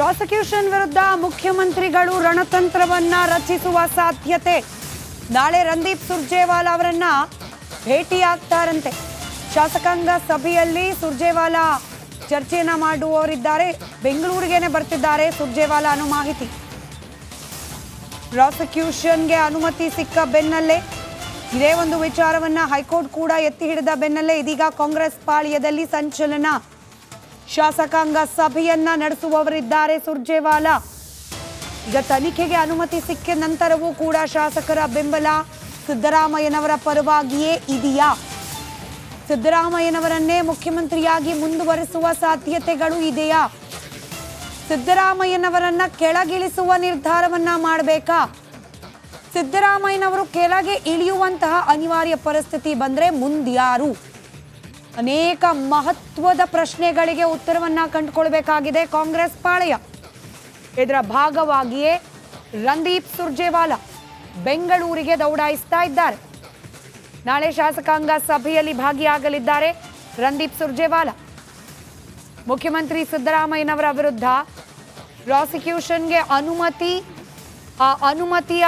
Prosecution ವಿರುದ್ಧ ಮುಖ್ಯಮಂತ್ರಿಗಳು ರಣತಂತ್ರವನ್ನ ರಚಿಸುವ ಸಾಧ್ಯತೆ. ನಾಳೆ ರಂದೀಪ್ ಸುರ್ಜೇವಾಲಾ ಅವರನ್ನ ಭೇಟಿಯಾಗ್ತಾರಂತೆ. ಶಾಸಕಾಂಗ ಸಭೆಯಲ್ಲಿ ಸುರ್ಜೇವಾಲಾ ಚರ್ಚೆಯನ್ನ ಮಾಡುವವರಿದ್ದಾರೆ. ಬೆಂಗಳೂರಿಗೇನೆ ಬರ್ತಿದ್ದಾರೆ ಸುರ್ಜೇವಾಲಾ ಅನ್ನೋ ಮಾಹಿತಿ. ಪ್ರಾಸಿಕ್ಯೂಷನ್ಗೆ ಅನುಮತಿ ಸಿಕ್ಕ ಬೆನ್ನಲ್ಲೇ, ಇದೇ ಒಂದು ವಿಚಾರವನ್ನ ಹೈಕೋರ್ಟ್ ಕೂಡ ಎತ್ತಿ ಹಿಡಿದ ಬೆನ್ನಲ್ಲೇ ಇದೀಗ ಕಾಂಗ್ರೆಸ್ ಪಾಳ್ಯದಲ್ಲಿ ಸಂಚಲನ ಶಾಸಕಾಂಗ ಸಭೆಯನ್ನ ನಡೆಸುವವರಿದ್ದಾರೆ ಸುರ್ಜೇವಾಲಾ. ಈಗ ತನಿಖೆಗೆ ಅನುಮತಿ ಸಿಕ್ಕ ನಂತರವೂ ಕೂಡ ಶಾಸಕರ ಬೆಂಬಲ ಸಿದ್ದರಾಮಯ್ಯನವರ ಪರವಾಗಿಯೇ ಇದೆಯಾ? ಸಿದ್ದರಾಮಯ್ಯನವರನ್ನೇ ಮುಖ್ಯಮಂತ್ರಿಯಾಗಿ ಮುಂದುವರೆಸುವ ಸಾಧ್ಯತೆಗಳು ಇದೆಯಾ? ಸಿದ್ದರಾಮಯ್ಯನವರನ್ನ ಕೆಳಗಿಳಿಸುವ ನಿರ್ಧಾರವನ್ನ ಮಾಡಬೇಕಾ? ಸಿದ್ದರಾಮಯ್ಯನವರು ಕೆಳಗೆ ಇಳಿಯುವಂತಹ ಅನಿವಾರ್ಯ ಪರಿಸ್ಥಿತಿ ಬಂದರೆ ಮುಂದ್ಯಾರು? ಅನೇಕ ಮಹತ್ವದ ಪ್ರಶ್ನೆಗಳಿಗೆ ಉತ್ತರವನ್ನ ಕಂಡುಕೊಳ್ಬೇಕಾಗಿದೆ ಕಾಂಗ್ರೆಸ್ ಪಾಳಯ. ಇದರ ಭಾಗವಾಗಿಯೇ ರಂದೀಪ್ ಸುರ್ಜೇವಾಲಾ ಬೆಂಗಳೂರಿಗೆ ದೌಡಾಯಿಸ್ತಾ ಇದ್ದಾರೆ. ನಾಳೆ ಶಾಸಕಾಂಗ ಸಭೆಯಲ್ಲಿ ಭಾಗಿಯಾಗಲಿದ್ದಾರೆ ರಂದೀಪ್ ಸುರ್ಜೇವಾಲಾ. ಮುಖ್ಯಮಂತ್ರಿ ಸಿದ್ದರಾಮಯ್ಯನವರ ವಿರುದ್ಧ ಪ್ರಾಸಿಕ್ಯೂಷನ್ಗೆ ಅನುಮತಿ, ಆ ಅನುಮತಿಯ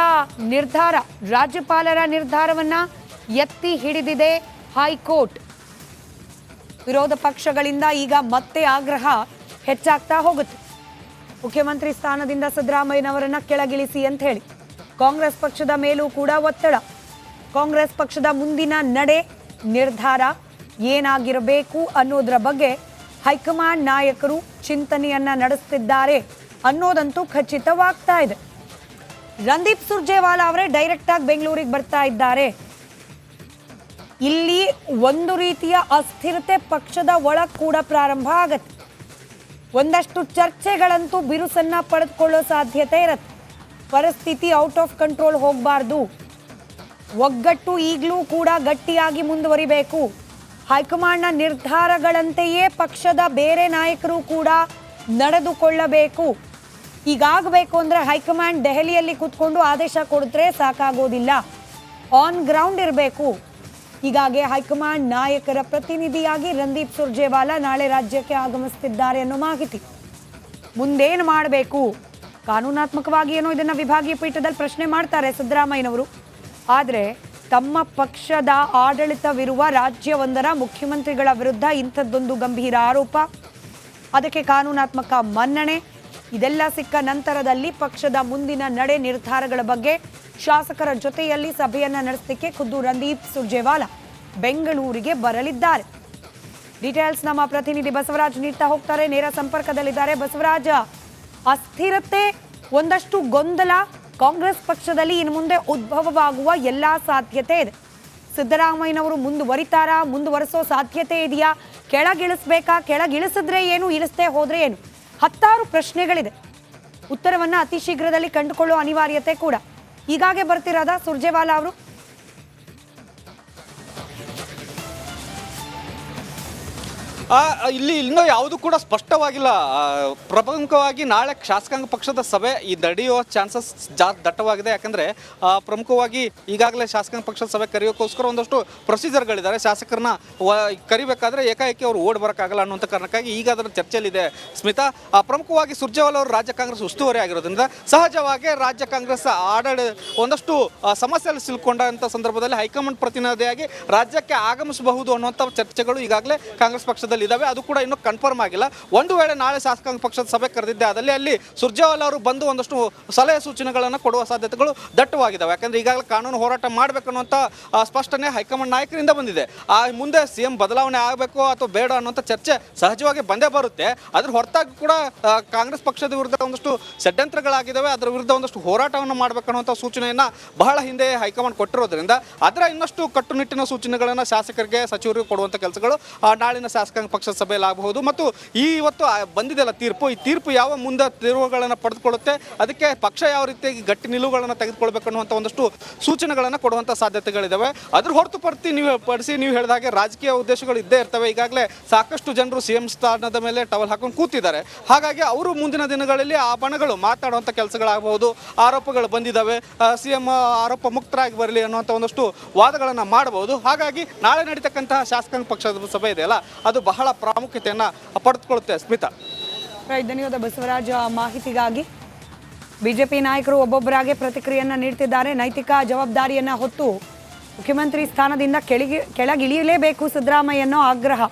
ನಿರ್ಧಾರ, ರಾಜ್ಯಪಾಲರ ನಿರ್ಧಾರವನ್ನ ಎತ್ತಿ ಹಿಡಿದಿದೆ ಹೈಕೋರ್ಟ್. ವಿರೋಧ ಪಕ್ಷಗಳಿಂದ ಈಗ ಮತ್ತೆ ಆಗ್ರಹ ಹೆಚ್ಚಾಗ್ತಾ ಹೋಗುತ್ತೆ. ಮುಖ್ಯಮಂತ್ರಿ ಸ್ಥಾನದಿಂದ ಸಿದ್ದರಾಮಯ್ಯನವರನ್ನ ಕೆಳಗಿಳಿಸಿ ಅಂತ ಹೇಳಿ. ಕಾಂಗ್ರೆಸ್ ಪಕ್ಷದ ಮೇಲೂ ಕೂಡ ಒತ್ತಡ. ಕಾಂಗ್ರೆಸ್ ಪಕ್ಷದ ಮುಂದಿನ ನಡೆ, ನಿರ್ಧಾರ ಏನಾಗಿರಬೇಕು ಅನ್ನೋದ್ರ ಬಗ್ಗೆ ಹೈಕಮಾಂಡ್ ನಾಯಕರು ಚಿಂತನೆಯನ್ನ ನಡೆಸುತ್ತಿದ್ದಾರೆ ಅನ್ನೋದಂತೂ ಖಚಿತವಾಗ್ತಾ ಇದೆ. ರಂದೀಪ್ ಸುರ್ಜೇವಾಲಾ ಅವರೇ ಡೈರೆಕ್ಟ್ ಆಗಿ ಬೆಂಗಳೂರಿಗೆ ಬರ್ತಾ ಇದ್ದಾರೆ. ಇಲ್ಲಿ ಒಂದು ರೀತಿಯ ಅಸ್ಥಿರತೆ ಪಕ್ಷದ ಒಳಗೆ ಕೂಡ ಪ್ರಾರಂಭ ಆಗತ್ತೆ. ಒಂದಷ್ಟು ಚರ್ಚೆಗಳಂತೂ ಬಿರುಸನ್ನ ಪಡೆದುಕೊಳ್ಳೋ ಸಾಧ್ಯತೆ ಇರತ್ತೆ. ಪರಿಸ್ಥಿತಿ ಔಟ್ ಆಫ್ ಕಂಟ್ರೋಲ್ ಹೋಗಬಾರ್ದು. ಒಗ್ಗಟ್ಟು ಈಗಲೂ ಕೂಡ ಗಟ್ಟಿಯಾಗಿ ಮುಂದುವರಿಬೇಕು. ಹೈಕಮಾಂಡ್ನ ನಿರ್ಧಾರಗಳಂತೆಯೇ ಪಕ್ಷದ ಬೇರೆ ನಾಯಕರು ಕೂಡ ನಡೆದುಕೊಳ್ಳಬೇಕು. ಈಗಾಗಬೇಕು ಅಂದರೆ ಹೈಕಮಾಂಡ್ ದೆಹಲಿಯಲ್ಲಿ ಕೂತ್ಕೊಂಡು ಆದೇಶ ಕೊಡಿದ್ರೆ ಸಾಕಾಗೋದಿಲ್ಲ. ಆನ್ ಗ್ರೌಂಡ್ ಇರಬೇಕು. ಹೀಗಾಗಿ ಹೈಕಮಾಂಡ್ ನಾಯಕರ ಪ್ರತಿನಿಧಿಯಾಗಿ ರಂದೀಪ್ ಸುರ್ಜೇವಾಲಾ ನಾಳೆ ರಾಜ್ಯಕ್ಕೆ ಆಗಮಿಸುತ್ತಿದ್ದಾರೆ ಅನ್ನೋ ಮಾಹಿತಿ. ಮುಂದೇನು ಮಾಡಬೇಕು? ಕಾನೂನಾತ್ಮಕವಾಗಿ ಏನೋ ಇದನ್ನ ವಿಭಾಗೀಯ ಪೀಠದಲ್ಲಿ ಪ್ರಶ್ನೆ ಮಾಡ್ತಾರೆ ಸಿದ್ದರಾಮಯ್ಯನವರು. ಆದರೆ ತಮ್ಮ ಪಕ್ಷದ ಆಡಳಿತವಿರುವ ರಾಜ್ಯವೊಂದರ ಮುಖ್ಯಮಂತ್ರಿಗಳ ವಿರುದ್ಧ ಇಂಥದ್ದೊಂದು ಗಂಭೀರ ಆರೋಪ. ಅದಕ್ಕೆ ಕಾನೂನಾತ್ಮಕ ಮನ್ನಣೆ. ಇದೆಲ್ಲ ಸಿಕ್ಕ ನಂತರದಲ್ಲಿ ಪಕ್ಷದ ಮುಂದಿನ ನಡೆ ನಿರ್ಧಾರಗಳ ಬಗ್ಗೆ ಶಾಸಕರ ಜೊತೆಯಲ್ಲಿ ಸಭೆಯನ್ನ ನಡೆಸಲಿಕ್ಕೆ ಖುದ್ದು ರಂದೀಪ್ ಸುರ್ಜೇವಾಲಾ ಬೆಂಗಳೂರಿಗೆ ಬರಲಿದ್ದಾರೆ. ಡೀಟೇಲ್ಸ್ ನಮ್ಮ ಪ್ರತಿನಿಧಿ ಬಸವರಾಜ್ ನೀಡ್ತಾ ಹೋಗ್ತಾರೆ. ನೇರ ಸಂಪರ್ಕದಲ್ಲಿದ್ದಾರೆ. ಬಸವರಾಜ, ಅಸ್ಥಿರತೆ, ಒಂದಷ್ಟು ಗೊಂದಲ ಕಾಂಗ್ರೆಸ್ ಪಕ್ಷದಲ್ಲಿ ಇನ್ನು ಮುಂದೆ ಉದ್ಭವವಾಗುವ ಎಲ್ಲಾ ಸಾಧ್ಯತೆ ಇದೆ. ಸಿದ್ದರಾಮಯ್ಯನವರು ಮುಂದುವರಿತಾರಾ? ಮುಂದುವರೆಸೋ ಸಾಧ್ಯತೆ ಇದೆಯಾ? ಕೆಳಗಿಳಿಸ್ಬೇಕಾ? ಕೆಳಗಿಳಿಸಿದ್ರೆ ಏನು? ಇಳಿಸದೆ ಹೋದ್ರೆ ಏನು? ಹತ್ತಾರು ಪ್ರಶ್ನೆಗಳಿದೆ. ಉತ್ತರವನ್ನ ಅತಿ ಶೀಘ್ರದಲ್ಲಿ ಕಂಡುಕೊಳ್ಳುವ ಅನಿವಾರ್ಯತೆ ಕೂಡ. ಹೀಗಾಗೆ ಬರ್ತಿರೋದ ಸುರ್ಜೇವಾಲಾ ಅವರು. ಇಲ್ಲಿ ಇನ್ನೂ ಯಾವುದು ಕೂಡ ಸ್ಪಷ್ಟವಾಗಿಲ್ಲ. ಪ್ರಮುಖವಾಗಿ ನಾಳೆ ಶಾಸಕಾಂಗ ಪಕ್ಷದ ಸಭೆ ಈ ನಡೆಯುವ ಚಾನ್ಸಸ್ ಜಾ ದಟ್ಟವಾಗಿದೆ. ಯಾಕಂದ್ರೆ ಪ್ರಮುಖವಾಗಿ ಈಗಾಗಲೇ ಶಾಸಕಾಂಗ ಪಕ್ಷದ ಸಭೆ ಕರೆಯೋಕ್ಕೋಸ್ಕರ ಒಂದಷ್ಟು ಪ್ರೊಸೀಜರ್ಗಳಿದ್ದಾರೆ. ಶಾಸಕರನ್ನ ಕರಿಬೇಕಾದ್ರೆ ಏಕಾಏಕಿ ಅವರು ಓಡ್ ಬರೋಕ್ಕಾಗಲ್ಲ ಅನ್ನುವಂಥ ಕಾರಣಕ್ಕಾಗಿ ಈಗ ಅದರ ಚರ್ಚೆಯಲ್ಲಿದೆ. ಸ್ಮಿತಾ ಪ್ರಮುಖವಾಗಿ ಸುರ್ಜೇವಾಲ ಅವರು ರಾಜ್ಯ ಕಾಂಗ್ರೆಸ್ ಉಸ್ತುವಾರಿ ಆಗಿರೋದ್ರಿಂದ ಸಹಜವಾಗಿ ರಾಜ್ಯ ಕಾಂಗ್ರೆಸ್ ಆಡಳಿ ಒಂದಷ್ಟು ಸಮಸ್ಯೆ ಸಮಸ್ಯೆಯಲ್ಲಿ ಸಿಲ್ಕೊಂಡಂಥ ಸಂದರ್ಭದಲ್ಲಿ ಹೈಕಮಾಂಡ್ ಪ್ರತಿನಿಧಿಯಾಗಿ ರಾಜ್ಯಕ್ಕೆ ಆಗಮಿಸಬಹುದು ಅನ್ನುವಂಥ ಚರ್ಚೆಗಳು ಈಗಾಗಲೇ ಕಾಂಗ್ರೆಸ್ ಪಕ್ಷದಲ್ಲಿ ಇದಾವೆ, ಅದು ಕೂಡ ಇನ್ನೂ ಕನ್ಫರ್ಮ್ ಆಗಿಲ್ಲ. ಒಂದು ವೇಳೆ ನಾಳೆ ಶಾಸಕಾಂಗ ಪಕ್ಷದ ಸಭೆ ಕರೆದಿದ್ದೆ ಅದಲ್ಲಿ ಅಲ್ಲಿ ಸುರ್ಜೇವಾಲ ಅವರು ಬಂದು ಒಂದಷ್ಟು ಸಲಹೆ ಸೂಚನೆಗಳನ್ನು ಕೊಡುವ ಸಾಧ್ಯತೆಗಳು ದಟ್ಟವಾಗಿದ್ದಾವೆ ಯಾಕಂದ್ರೆ ಈಗಾಗಲೇ ಕಾನೂನು ಹೋರಾಟ ಮಾಡಬೇಕನ್ನುವಂಥ ಸ್ಪಷ್ಟನೆ ಹೈಕಮಾಂಡ್ ನಾಯಕರಿಂದ ಬಂದಿದೆ. ಆ, ಮುಂದೆ ಸಿ ಎಂ ಬದಲಾವಣೆ ಆಗಬೇಕು ಅಥವಾ ಬೇಡ ಅನ್ನುವಂಥ ಚರ್ಚೆ ಸಹಜವಾಗಿ ಬಂದೇ ಬರುತ್ತೆ. ಅದ್ರ ಹೊರತಾಗಿ ಕೂಡ ಕಾಂಗ್ರೆಸ್ ಪಕ್ಷದ ವಿರುದ್ಧ ಒಂದಷ್ಟು ಷಡ್ಯಂತ್ರಗಳಾಗಿದ್ದಾವೆ ಅದರ ವಿರುದ್ಧ ಒಂದಷ್ಟು ಹೋರಾಟವನ್ನು ಮಾಡಬೇಕನ್ನುವಂಥ ಸೂಚನೆಯನ್ನು ಬಹಳ ಹಿಂದೆ ಹೈಕಮಾಂಡ್ ಕೊಟ್ಟಿರೋದ್ರಿಂದ ಅದರ ಇನ್ನಷ್ಟು ಕಟ್ಟುನಿಟ್ಟಿನ ಸೂಚನೆಗಳನ್ನು ಶಾಸಕರಿಗೆ, ಸಚಿವರಿಗೆ ಕೊಡುವಂಥ ಕೆಲಸಗಳು ನಾಳಿನ ಶಾಸಕಾಂಗ ಪಕ್ಷದ ಸಭೆಯಲ್ಲಿ ಆಗಬಹುದು ಮತ್ತು ಈ ಇವತ್ತು ಬಂದಿದೆಯಲ್ಲ ತೀರ್ಪು. ಈ ತೀರ್ಪು ಯಾವ ಮುಂದೆ ತಿರುವುಗಳನ್ನು ಪಡೆದುಕೊಳ್ಳುತ್ತೆ? ಅದಕ್ಕೆ ಪಕ್ಷ ಯಾವ ರೀತಿಯಾಗಿ ಗಟ್ಟಿ ನಿಲುವುಗಳನ್ನು ತೆಗೆದುಕೊಳ್ಬೇಕು ಅನ್ನುವಂಥ ಒಂದಷ್ಟು ಸೂಚನೆಗಳನ್ನು ಕೊಡುವಂಥ ಸಾಧ್ಯತೆಗಳಿದ್ದಾವೆ ಅದ್ರ ಹೊರತುಪಡಿಸಿ ನೀವು ಪಡಿಸಿ, ನೀವು ಹೇಳಿದ ಹಾಗೆ ರಾಜಕೀಯ ಉದ್ದೇಶಗಳು ಇದ್ದೇ ಇರ್ತವೆ. ಈಗಾಗಲೇ ಸಾಕಷ್ಟು ಜನರು ಸಿ ಎಂ ಸ್ಥಾನದ ಮೇಲೆ ಟವಲ್ ಹಾಕೊಂಡು ಕೂತಿದ್ದಾರೆ. ಹಾಗಾಗಿ ಅವರು ಮುಂದಿನ ದಿನಗಳಲ್ಲಿ ಆ ಬಣಗಳು ಮಾತಾಡುವಂಥ ಕೆಲಸಗಳಾಗಬಹುದು, ಆರೋಪಗಳು ಬಂದಿದ್ದಾವೆ ಸಿ ಎಂ ಆರೋಪ ಮುಕ್ತರಾಗಿ ಬರಲಿ ಅನ್ನುವಂಥ ಒಂದಷ್ಟು ವಾದಗಳನ್ನು ಮಾಡಬಹುದು. ಹಾಗಾಗಿ ನಾಳೆ ನಡೀತಕ್ಕಂತಹ ಶಾಸಕಾಂಗ ಪಕ್ಷದ ಸಭೆ ಇದೆಯಲ್ಲ ಅದು ಬಹಳ ಪ್ರಾಮುಖ್ಯತೆಯನ್ನ ಪಡೆದುಕೊಳ್ಳುತ್ತೆ ಸ್ಮಿತಾ. ಧನ್ಯವಾದ ಬಸವರಾಜ, ಮಾಹಿತಿಗಾಗಿ ಬಿಜೆಪಿ ನಾಯಕರು ಒಬ್ಬೊಬ್ಬರಾಗೆ ಪ್ರತಿಕ್ರಿಯೆಯನ್ನ ನೀಡ್ತಿದ್ದಾರೆ. ನೈತಿಕ ಜವಾಬ್ದಾರಿಯನ್ನ ಹೊತ್ತು ಮುಖ್ಯಮಂತ್ರಿ ಸ್ಥಾನದಿಂದ ಕೆಳಗೆ, ಕೆಳಗಿಳಿಯಲೇಬೇಕು ಸಿದ್ದರಾಮಯ್ಯ ಅನ್ನೋ ಆಗ್ರಹ.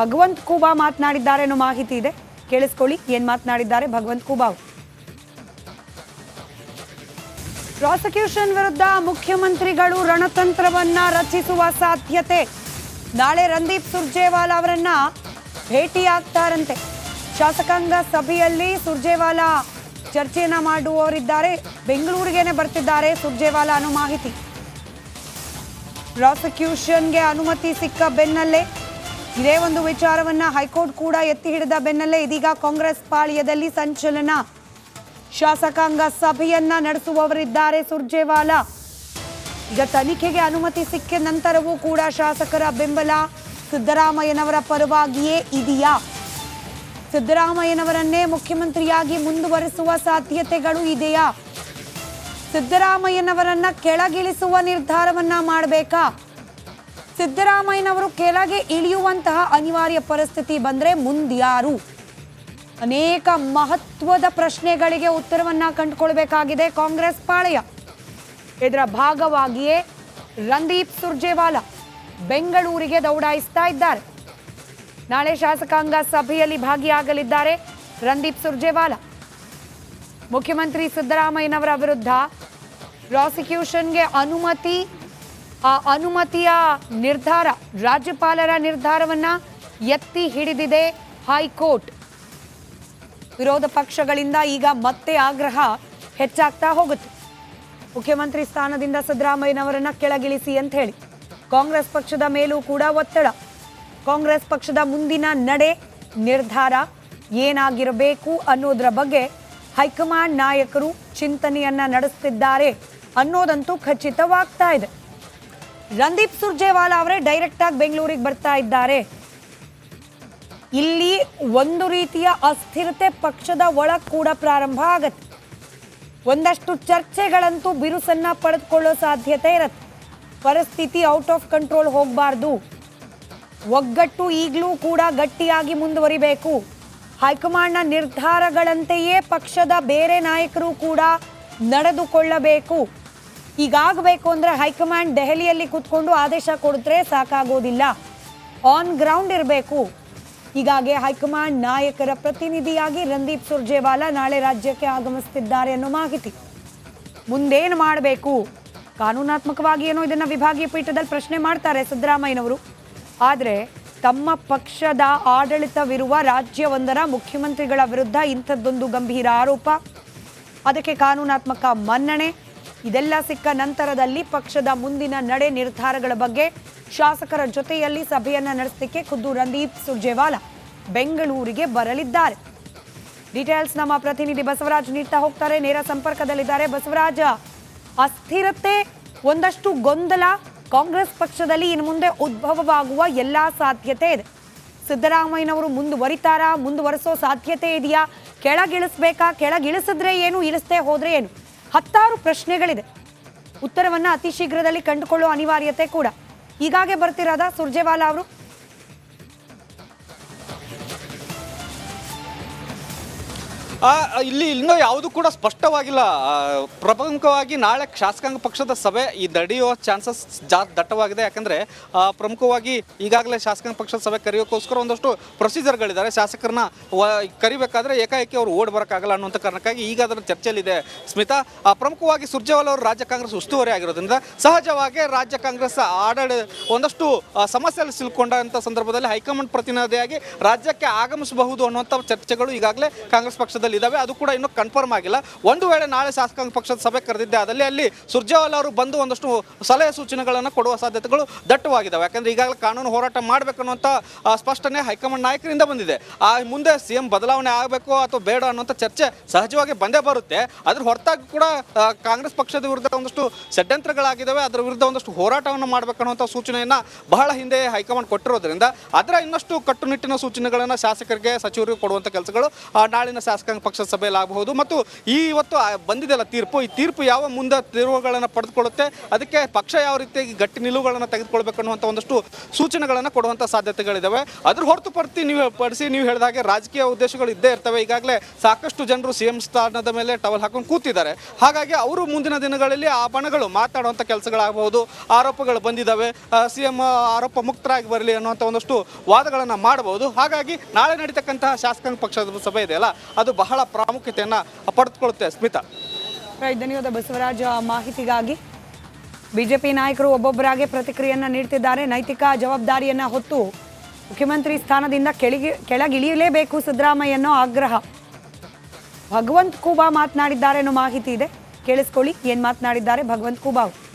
ಭಗವಂತ್ ಕುಬಾ ಮಾತನಾಡಿದ್ದಾರೆ ಅನ್ನೋ ಮಾಹಿತಿ ಇದೆ. ಕೇಳಿಸ್ಕೊಳ್ಳಿ ಏನ್ ಮಾತನಾಡಿದ್ದಾರೆ ಭಗವಂತ್ ಕೂಬಾ. ಪ್ರಾಸಿಕ್ಯೂಷನ್ ವಿರುದ್ಧ ಮುಖ್ಯಮಂತ್ರಿಗಳು ರಣತಂತ್ರವನ್ನ ರಚಿಸುವ ಸಾಧ್ಯತೆ. ನಾಳೆ ರಂದೀಪ್ ಸುರ್ಜೇವಾಲಾ ಅವರನ್ನ ಭೇಟಿಯಾಗ್ತಾರಂತೆ. ಶಾಸಕಾಂಗ ಸಭೆಯಲ್ಲಿ ಸುರ್ಜೇವಾಲಾ ಚರ್ಚೆಯನ್ನ ಮಾಡುವವರಿದ್ದಾರೆ. ಬೆಂಗಳೂರಿಗೇನೆ ಬರ್ತಿದ್ದಾರೆ ಸುರ್ಜೇವಾಲಾ ಅನ್ನೋ ಮಾಹಿತಿ. ಪ್ರಾಸಿಕ್ಯೂಷನ್ಗೆ ಅನುಮತಿ ಸಿಕ್ಕ ಬೆನ್ನಲ್ಲೇ ಇದೇ ಒಂದು ವಿಚಾರವನ್ನ ಹೈಕೋರ್ಟ್ ಕೂಡ ಎತ್ತಿ ಹಿಡಿದ ಬೆನ್ನಲ್ಲೇ ಇದೀಗ ಕಾಂಗ್ರೆಸ್ ಪಾಳ್ಯದಲ್ಲಿ ಸಂಚಲನ. ಶಾಸಕಾಂಗ ಸಭೆಯನ್ನ ನಡೆಸುವವರಿದ್ದಾರೆ ಸುರ್ಜೇವಾಲಾ. ಈಗ ತನಿಖೆಗೆ ಅನುಮತಿ ಸಿಕ್ಕ ನಂತರವೂ ಕೂಡ ಶಾಸಕರ ಬೆಂಬಲ ಸಿದ್ದರಾಮಯ್ಯನವರ ಪರವಾಗಿಯೇ ಇದೆಯಾ? ಸಿದ್ದರಾಮಯ್ಯನವರನ್ನೇ ಮುಖ್ಯಮಂತ್ರಿಯಾಗಿ ಮುಂದುವರೆಸುವ ಸಾಧ್ಯತೆಗಳು ಇದೆಯಾ? ಸಿದ್ದರಾಮಯ್ಯನವರನ್ನ ಕೆಳಗಿಳಿಸುವ ನಿರ್ಧಾರವನ್ನ ಮಾಡಬೇಕಾ? ಸಿದ್ದರಾಮಯ್ಯನವರು ಕೆಳಗೆ ಇಳಿಯುವಂತಹ ಅನಿವಾರ್ಯ ಪರಿಸ್ಥಿತಿ ಬಂದ್ರೆ ಮುಂದ್ಯಾರು ಅನೇಕ ಮಹತ್ವದ ಪ್ರಶ್ನೆಗಳಿಗೆ ಉತ್ತರವನ್ನ ಕಂಡುಕೊಳ್ಬೇಕಾಗಿದೆ ಕಾಂಗ್ರೆಸ್ ಪಾಳೆಯ. ಇದರ ಭಾಗವಾಗಿಯೇ ರಂದೀಪ್ ಸುರ್ಜೇವಾಲಾ ಬೆಂಗಳೂರಿಗೆ ದೌಡಾಯಿಸ್ತಾ ಇದ್ದಾರೆ. ನಾಳೆ ಶಾಸಕಾಂಗ ಸಭೆಯಲ್ಲಿ ಭಾಗಿಯಾಗಲಿದ್ದಾರೆ ರಂದೀಪ್ ಸುರ್ಜೇವಾಲಾ. ಮುಖ್ಯಮಂತ್ರಿ ಸಿದ್ದರಾಮಯ್ಯನವರ ವಿರುದ್ಧ ಪ್ರಾಸಿಕ್ಯೂಷನ್ಗೆ ಅನುಮತಿ, ಆ ಅನುಮತಿಯ ನಿರ್ಧಾರ, ರಾಜ್ಯಪಾಲರ ನಿರ್ಧಾರವನ್ನ ಎತ್ತಿ ಹಿಡಿದಿದೆ ಹೈಕೋರ್ಟ್. ವಿರೋಧ ಪಕ್ಷಗಳಿಂದ ಈಗ ಮತ್ತೆ ಆಗ್ರಹ ಹೆಚ್ಚಾಗ್ತಾ ಹೋಗುತ್ತೆ. ಮುಖ್ಯಮಂತ್ರಿ ಸ್ಥಾನದಿಂದ ಸಿದ್ದರಾಮಯ್ಯನವರನ್ನ ಕೆಳಗಿಳಿಸಿ ಅಂತ ಹೇಳಿ. ಕಾಂಗ್ರೆಸ್ ಪಕ್ಷದ ಮೇಲೂ ಕೂಡ ಒತ್ತಡ. ಕಾಂಗ್ರೆಸ್ ಪಕ್ಷದ ಮುಂದಿನ ನಡೆ, ನಿರ್ಧಾರ ಏನಾಗಿರಬೇಕು ಅನ್ನೋದರ ಬಗ್ಗೆ ಹೈಕಮಾಂಡ್ ನಾಯಕರು ಚಿಂತನೆಯನ್ನ ನಡೆಸುತ್ತಿದ್ದಾರೆ ಅನ್ನೋದಂತೂ ಖಚಿತವಾಗ್ತಾ ಇದೆ. ರಂದೀಪ್ ಸುರ್ಜೇವಾಲಾ ಅವರೇ ಡೈರೆಕ್ಟ್ ಆಗಿ ಬೆಂಗಳೂರಿಗೆ ಬರ್ತಾ ಇದ್ದಾರೆ. ಇಲ್ಲಿ ಒಂದು ರೀತಿಯ ಅಸ್ಥಿರತೆ ಪಕ್ಷದ ಒಳಗ್ ಕೂಡ ಪ್ರಾರಂಭ ಆಗತ್ತೆ. ಒಂದಷ್ಟು ಚರ್ಚೆಗಳಂತೂ ಬಿರುಸನ್ನ ಪಡೆದುಕೊಳ್ಳೋ ಸಾಧ್ಯತೆ ಇರುತ್ತೆ. ಪರಿಸ್ಥಿತಿ ಔಟ್ ಆಫ್ ಕಂಟ್ರೋಲ್ ಹೋಗಬಾರ್ದು. ಒಗ್ಗಟ್ಟು ಈಗಲೂ ಕೂಡ ಗಟ್ಟಿಯಾಗಿ ಮುಂದುವರಿಬೇಕು. ಹೈಕಮಾಂಡ್ನ ನಿರ್ಧಾರಗಳಂತೆಯೇ ಪಕ್ಷದ ಬೇರೆ ನಾಯಕರು ಕೂಡ ನಡೆದುಕೊಳ್ಳಬೇಕು. ಈಗಾಗಬೇಕು ಅಂದ್ರೆ ಹೈಕಮಾಂಡ್ ದೆಹಲಿಯಲ್ಲಿ ಕೂತ್ಕೊಂಡು ಆದೇಶ ಕೊಡಿದ್ರೆ ಸಾಕಾಗೋದಿಲ್ಲ. ಆನ್ ಗ್ರೌಂಡ್ ಇರಬೇಕು. ಹೀಗಾಗಿ ಹೈಕಮಾಂಡ್ ನಾಯಕರ ಪ್ರತಿನಿಧಿಯಾಗಿ ರಂದೀಪ್ ಸುರ್ಜೇವಾಲಾ ನಾಳೆ ರಾಜ್ಯಕ್ಕೆ ಆಗಮಿಸುತ್ತಿದ್ದಾರೆ ಅನ್ನೋ ಮಾಹಿತಿ. ಮುಂದೇನು ಮಾಡಬೇಕು? ಕಾನೂನಾತ್ಮಕವಾಗಿ ಏನೋ ಇದನ್ನ ವಿಭಾಗೀಯ ಪೀಠದಲ್ಲಿ ಪ್ರಶ್ನೆ ಮಾಡ್ತಾರೆ ಸಿದ್ದರಾಮಯ್ಯನವರು. ಆದರೆ ತಮ್ಮ ಪಕ್ಷದ ಆಡಳಿತವಿರುವ ರಾಜ್ಯವೊಂದರ ಮುಖ್ಯಮಂತ್ರಿಗಳ ವಿರುದ್ಧ ಇಂಥದ್ದೊಂದು ಗಂಭೀರ ಆರೋಪ. ಅದಕ್ಕೆ ಕಾನೂನಾತ್ಮಕ ಮನ್ನಣೆ. ಇದೆಲ್ಲ ಸಿಕ್ಕ ನಂತರದಲ್ಲಿ ಪಕ್ಷದ ಮುಂದಿನ ನಡೆ ನಿರ್ಧಾರಗಳ ಬಗ್ಗೆ ಶಾಸಕರ ಜೊತೆಯಲ್ಲಿ ಸಭೆಯನ್ನ ನಡೆಸಲಿಕ್ಕೆ ಖುದ್ದು ರಂದೀಪ್ ಸುರ್ಜೇವಾಲಾ ಬೆಂಗಳೂರಿಗೆ ಬರಲಿದ್ದಾರೆ. ಡೀಟೇಲ್ಸ್ ನಮ್ಮ ಪ್ರತಿನಿಧಿ ಬಸವರಾಜ್ ನೀಡ್ತಾ ಹೋಗ್ತಾರೆ. ನೇರ ಸಂಪರ್ಕದಲ್ಲಿದ್ದಾರೆ. ಬಸವರಾಜ, ಅಸ್ಥಿರತೆ, ಒಂದಷ್ಟು ಗೊಂದಲ ಕಾಂಗ್ರೆಸ್ ಪಕ್ಷದಲ್ಲಿ ಇನ್ನು ಮುಂದೆ ಉದ್ಭವವಾಗುವ ಎಲ್ಲಾ ಸಾಧ್ಯತೆ ಇದೆ. ಸಿದ್ದರಾಮಯ್ಯನವರು ಮುಂದುವರಿತಾರಾ? ಮುಂದುವರೆಸೋ ಸಾಧ್ಯತೆ ಇದೆಯಾ? ಕೆಳಗಿಳಿಸ್ಬೇಕಾ? ಕೆಳಗಿಳಿಸಿದ್ರೆ ಏನು? ಇಳಿಸದೆ ಹೋದ್ರೆ ಏನು? ಹತ್ತಾರು ಪ್ರಶ್ನೆಗಳಿದೆ. ಉತ್ತರವನ್ನ ಅತಿ ಶೀಘ್ರದಲ್ಲಿ ಕಂಡುಕೊಳ್ಳುವ ಅನಿವಾರ್ಯತೆ ಕೂಡ. ಈಗಾಗೆ ಬರ್ತಿರೋದ ಸುರ್ಜೇವಾಲಾ ಅವರು. ಇಲ್ಲಿ ಇನ್ನೂ ಯಾವುದು ಕೂಡ ಸ್ಪಷ್ಟವಾಗಿಲ್ಲ. ಪ್ರಮುಖವಾಗಿ ನಾಳೆ ಶಾಸಕಾಂಗ ಪಕ್ಷದ ಸಭೆ ಈ ನಡೆಯುವ ಚಾನ್ಸಸ್ ಜಾ ದಟ್ಟವಾಗಿದೆ. ಯಾಕಂದ್ರೆ ಪ್ರಮುಖವಾಗಿ ಈಗಾಗಲೇ ಶಾಸಕಾಂಗ ಪಕ್ಷದ ಸಭೆ ಕರೆಯೋಕ್ಕೋಸ್ಕರ ಒಂದಷ್ಟು ಪ್ರೊಸೀಜರ್ಗಳಿದ್ದಾರೆ. ಶಾಸಕರನ್ನ ಕರಿಬೇಕಾದ್ರೆ ಏಕಾಏಕಿ ಅವರು ಓಡ್ ಬರೋಕ್ಕಾಗಲ್ಲ ಅನ್ನುವಂಥ ಕಾರಣಕ್ಕಾಗಿ ಈಗ ಅದರ ಚರ್ಚೆಯಲ್ಲಿದೆ. ಸ್ಮಿತಾ ಪ್ರಮುಖವಾಗಿ ಸುರ್ಜೇವಾಲ್ ಅವರು ರಾಜ್ಯ ಕಾಂಗ್ರೆಸ್ ಉಸ್ತುವಾರಿ ಆಗಿರೋದ್ರಿಂದ ಸಹಜವಾಗಿ ರಾಜ್ಯ ಕಾಂಗ್ರೆಸ್ ಆಡಳಿತ ಒಂದಷ್ಟು ಸಮಸ್ಯೆಯಲ್ಲಿ ಸಿಲ್ಕೊಂಡಂಥ ಸಂದರ್ಭದಲ್ಲಿ ಹೈಕಮಾಂಡ್ ಪ್ರತಿನಿಧಿಯಾಗಿ ರಾಜ್ಯಕ್ಕೆ ಆಗಮಿಸಬಹುದು ಅನ್ನುವಂಥ ಚರ್ಚೆಗಳು ಈಗಾಗಲೇ ಕಾಂಗ್ರೆಸ್ ಪಕ್ಷದಲ್ಲಿ ಇದಾವೆ ಅದು ಕೂಡ ಇನ್ನೂ ಕನ್ಫರ್ಮ್ ಆಗಿಲ್ಲ. ಒಂದು ವೇಳೆ ನಾಳೆ ಶಾಸಕಾಂಗ ಪಕ್ಷದ ಸಭೆ ಕರೆದಿದ್ದೆ ಅದರಲ್ಲಿ ಅಲ್ಲಿ ಸುರ್ಜೇವಾಲ ಅವರು ಬಂದು ಒಂದಷ್ಟು ಸಲಹೆ ಸೂಚನೆಗಳನ್ನು ಕೊಡುವ ಸಾಧ್ಯತೆಗಳು ದಟ್ಟವಾಗಿದ್ದಾವೆ. ಯಾಕಂದ್ರೆ ಈಗಾಗಲೇ ಕಾನೂನು ಹೋರಾಟ ಮಾಡಬೇಕು ಅನ್ನುವಂಥ ಸ್ಪಷ್ಟನೆ ಹೈಕಮಾಂಡ್ ನಾಯಕರಿಂದ ಬಂದಿದೆ. ಆ, ಮುಂದೆ ಸಿ ಎಂ ಬದಲಾವಣೆ ಆಗಬೇಕು ಅಥವಾ ಬೇಡ ಅನ್ನುವಂಥ ಚರ್ಚೆ ಸಹಜವಾಗಿ ಬಂದೇ ಬರುತ್ತೆ. ಅದ್ರ ಹೊರತಾಗಿ ಕೂಡ ಕಾಂಗ್ರೆಸ್ ಪಕ್ಷದ ವಿರುದ್ಧ ಒಂದಷ್ಟು ಷಡ್ಯಂತ್ರಗಳಾಗಿದ್ದಾವೆ. ಅದರ ವಿರುದ್ಧ ಒಂದಷ್ಟು ಹೋರಾಟವನ್ನು ಮಾಡಬೇಕು ಅನ್ನುವಂಥ ಸೂಚನೆಯನ್ನ ಬಹಳ ಹಿಂದೆ ಹೈಕಮಾಂಡ್ ಕೊಟ್ಟಿರೋದ್ರಿಂದ ಅದರ ಇನ್ನಷ್ಟು ಕಟ್ಟುನಿಟ್ಟಿನ ಸೂಚನೆಗಳನ್ನು ಶಾಸಕರಿಗೆ, ಸಚಿವರಿಗೆ ಕೊಡುವಂಥ ಕೆಲಸಗಳು ನಾಳಿನ ಶಾಸಕಾಂಗ ಪಕ್ಷದ ಸಭೆಯಲ್ಲಿ ಆಗಬಹುದು. ಮತ್ತು ಈ ಇವತ್ತು ಬಂದಿದೆಲ್ಲ ತೀರ್ಪು, ಈ ತೀರ್ಪು ಯಾವ ಮುಂದೆ ತಿರುವುಗಳನ್ನು ಪಡೆದುಕೊಳ್ಳುತ್ತೆ? ಅದಕ್ಕೆ ಪಕ್ಷ ಯಾವ ರೀತಿಯಾಗಿ ಗಟ್ಟಿ ನಿಲುವುಗಳನ್ನು ತೆಗೆದುಕೊಳ್ಬೇಕು ಅನ್ನುವಂಥ ಒಂದಷ್ಟು ಸೂಚನೆಗಳನ್ನು ಕೊಡುವಂಥ ಸಾಧ್ಯತೆಗಳಿದ್ದಾವೆ ಅದ್ರ ಹೊರತುಪಡಿಸಿ ನೀವು ಪಡಿಸಿ, ನೀವು ಹೇಳಿದ ಹಾಗೆ ರಾಜಕೀಯ ಉದ್ದೇಶಗಳು ಇದ್ದೇ ಇರ್ತವೆ. ಈಗಾಗಲೇ ಸಾಕಷ್ಟು ಜನರು ಸಿ ಎಂ ಸ್ಥಾನದ ಮೇಲೆ ಟವಲ್ ಹಾಕೊಂಡು ಕೂತಿದ್ದಾರೆ. ಹಾಗಾಗಿ ಅವರು ಮುಂದಿನ ದಿನಗಳಲ್ಲಿ ಆ ಬಣಗಳು ಮಾತಾಡುವಂಥ ಕೆಲಸಗಳಾಗಬಹುದು. ಆರೋಪಗಳು ಬಂದಿದ್ದಾವೆ ಸಿ ಎಂ ಆರೋಪ ಮುಕ್ತರಾಗಿ ಬರಲಿ ಅನ್ನುವಂಥ ಒಂದಷ್ಟು ವಾದಗಳನ್ನು ಮಾಡಬಹುದು. ಹಾಗಾಗಿ ನಾಳೆ ನಡೀತಕ್ಕಂತಹ ಶಾಸಕಾಂಗ ಪಕ್ಷದ ಸಭೆ ಇದೆಯಲ್ಲ, ಅದು ಬಹಳ ಪ್ರಾಮುಖ್ಯತೆಯನ್ನು ಪಡೆದುಕೊಳ್ಳುತ್ತೆ ಸ್ಮಿತಾ. ಧನ್ಯವಾದ ಬಸವರಾಜ್ ಮಾಹಿತಿಗಾಗಿ ಬಿಜೆಪಿ ನಾಯಕರು ಒಬ್ಬೊಬ್ಬರಾಗಿ ಪ್ರತಿಕ್ರಿಯೆಯನ್ನು ನೀಡ್ತಿದ್ದಾರೆ. ನೈತಿಕ ಜವಾಬ್ದಾರಿಯನ್ನ ಹೊತ್ತು ಮುಖ್ಯಮಂತ್ರಿ ಸ್ಥಾನದಿಂದ ಕೆಳಗೆ, ಕೆಳಗಿಳಿಯಲೇಬೇಕು ಸಿದ್ದರಾಮಯ್ಯ ಅನ್ನೋ ಆಗ್ರಹ. ಭಗವಂತ್ ಖೂಬಾ ಮಾತನಾಡಿದ್ದಾರೆ ಅನ್ನೋ ಮಾಹಿತಿ ಇದೆ. ಕೇಳಿಸ್ಕೊಳ್ಳಿ ಏನು ಮಾತನಾಡಿದ್ದಾರೆ ಭಗವಂತ್ ಅವರು.